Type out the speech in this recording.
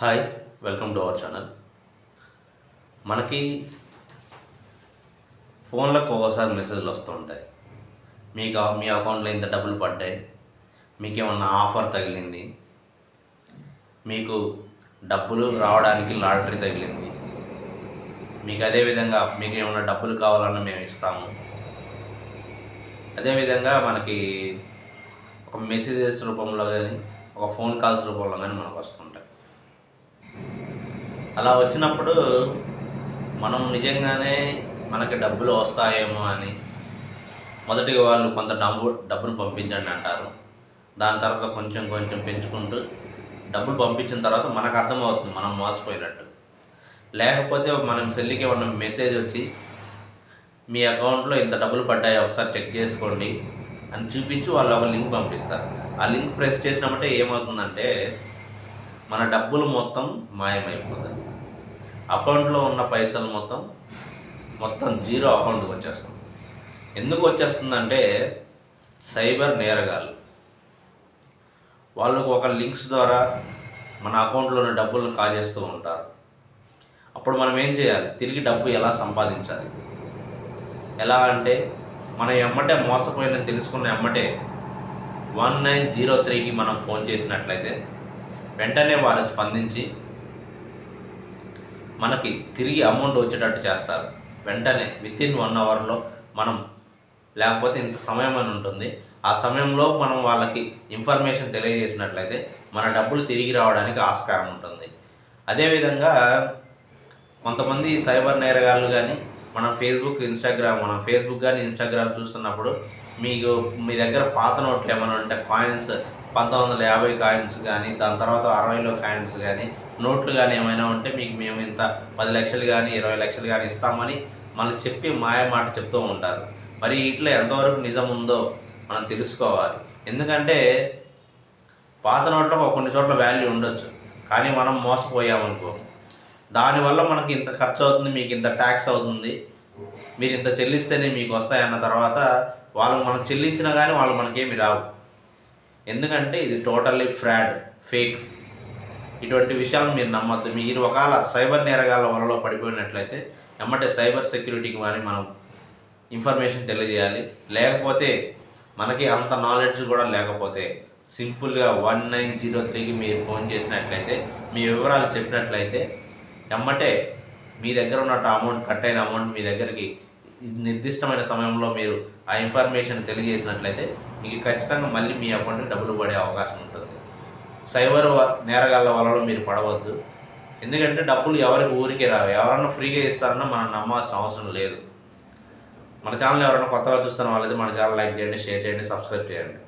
Hi welcome to our channel మనకి ఫోన్లకు ఒక్కోసారి మెసేజ్లు వస్తూ ఉంటాయి మీకు మీ అకౌంట్లో ఇంత డబ్బులు పడ్డాయి. మీకు ఏమన్నా ఆఫర్ తగిలింది. మీకు డబ్బులు రావడానికి లాటరీ తగిలింది. మీకు అదేవిధంగా మీకు ఏమైనా డబ్బులు కావాలన్నా మేము ఇస్తాము. అదేవిధంగా మనకి ఒక మెసేజెస్ రూపంలో కానీ ఒక ఫోన్ కాల్స్ రూపంలో కానీ మనకు వస్తుంటాయి. అలా వచ్చినప్పుడు మనం నిజంగానే మనకి డబ్బులు వస్తాయేమో అని మొదటిగా వాళ్ళు కొంత డబ్బు డబ్బును పంపించండి అంటారు. దాని తర్వాత కొంచెం కొంచెం పెంచుకుంటూ డబ్బులు పంపించిన తర్వాత మనకు అర్థమవుతుంది మనం మోసపోయినట్టు. లేకపోతే మనం సెల్లికి ఉన్న మెసేజ్ వచ్చి మీ అకౌంట్లో ఇంత డబ్బులు పడ్డాయి ఒకసారి చెక్ చేసుకోండి అని చూపించి వాళ్ళు ఒక లింక్ పంపిస్తారు. ఆ లింక్ ప్రెస్ చేసినామంటే ఏమవుతుందంటే మన డబ్బులు మొత్తం మాయమైపోతాయి. అకౌంట్లో ఉన్న పైసలు మొత్తం మొత్తం జీరో అకౌంట్కి వచ్చేస్తుంది. ఎందుకు వచ్చేస్తుందంటే సైబర్ నేరగాళ్ళు. వాళ్ళకు ఒక లింక్స్ ద్వారా మన అకౌంట్లో ఉన్న డబ్బులను కాజేస్తూ ఉంటారు. అప్పుడు మనం ఏం చేయాలి? తిరిగి డబ్బు ఎలా సంపాదించాలి? ఎలా అంటే మనం ఎమ్మటే మోసపోయిన తెలుసుకున్న ఎమ్మటే వన్ నైన్ జీరో త్రీకి మనం ఫోన్ చేసినట్లయితే వెంటనే వారు స్పందించి మనకి తిరిగి అమౌంట్ వచ్చేటట్టు చేస్తారు. వెంటనే విత్ ఇన్ వన్ అవర్లో మనం లేకపోతే ఇంత సమయం అని ఉంటుంది. ఆ సమయంలో మనం వాళ్ళకి ఇన్ఫర్మేషన్ తెలియజేసినట్లయితే మన డబ్బులు తిరిగి రావడానికి ఆస్కారం ఉంటుంది. అదేవిధంగా కొంతమంది సైబర్ నేరగాళ్ళు కానీ మనం ఫేస్బుక్ ఇన్స్టాగ్రామ్ మనం ఫేస్బుక్ కానీ ఇన్స్టాగ్రామ్ చూస్తున్నప్పుడు మీకు మీ దగ్గర పాత నోట్లు ఏమైనా ఉంటే కాయిన్స్ పంతొమ్మిది వందల యాభై కాయిన్స్ కానీ దాని తర్వాత అరవైలో కాయిన్స్ కానీ నోట్లు కానీ ఏమైనా ఉంటే మీకు మేము ఇంత పది లక్షలు కానీ ఇరవై లక్షలు కానీ ఇస్తామని మనం చెప్పి మాయ మాట చెప్తూ ఉంటారు. మరి ఇట్లా ఎంతవరకు నిజం ఉందో మనం తెలుసుకోవాలి. ఎందుకంటే పాత నోట్లకు కొన్ని చోట్ల వాల్యూ ఉండొచ్చు కానీ మనం మోసపోయామనుకో. దానివల్ల మనకి ఇంత ఖర్చు అవుతుంది మీకు ఇంత ట్యాక్స్ అవుతుంది మీరు ఇంత చెల్లిస్తేనే మీకు వస్తాయన్న తర్వాత వాళ్ళు మనం చెల్లించినా కానీ వాళ్ళు మనకేమి రావు. ఎందుకంటే ఇది టోటల్లీ ఫ్రాడ్ ఫేక్. ఇటువంటి విషయాలు మీరు నమ్మద్దు. మీరు ఒకవేళ సైబర్ నేరగాల వలలో పడిపోయినట్లయితే ఎమ్మటే సైబర్ సెక్యూరిటీకి కానీ మనం ఇన్ఫర్మేషన్ తెలియజేయాలి. లేకపోతే మనకి అంత నాలెడ్జ్ కూడా లేకపోతే సింపుల్గా వన్ నైన్ జీరో త్రీకి మీరు ఫోన్ చేసినట్లయితే మీ వివరాలు చెప్పినట్లయితే ఎమ్మటే మీ దగ్గర ఉన్నట్టు అమౌంట్ కట్ అయిన అమౌంట్ మీ దగ్గరికి నిర్దిష్టమైన సమయంలో మీరు ఆ ఇన్ఫర్మేషన్ తెలియజేసినట్లయితే మీకు ఖచ్చితంగా మళ్ళీ మీ అకౌంట్కి డబ్బులు పడే అవకాశం ఉంటుంది. సైబర్ నేరగాళ్ళ వలలో మీరు పడవద్దు. ఎందుకంటే డబ్బులు ఎవరికి ఊరికే రావు. ఎవరన్నా ఫ్రీగా ఇస్తారన్నా మనం నమ్మాల్సిన అవసరం లేదు. మన ఛానల్ ఎవరైనా కొత్తగా చూస్తున్న వాళ్ళైతే మన ఛానల్ లైక్ చేయండి షేర్ చేయండి సబ్స్క్రైబ్ చేయండి.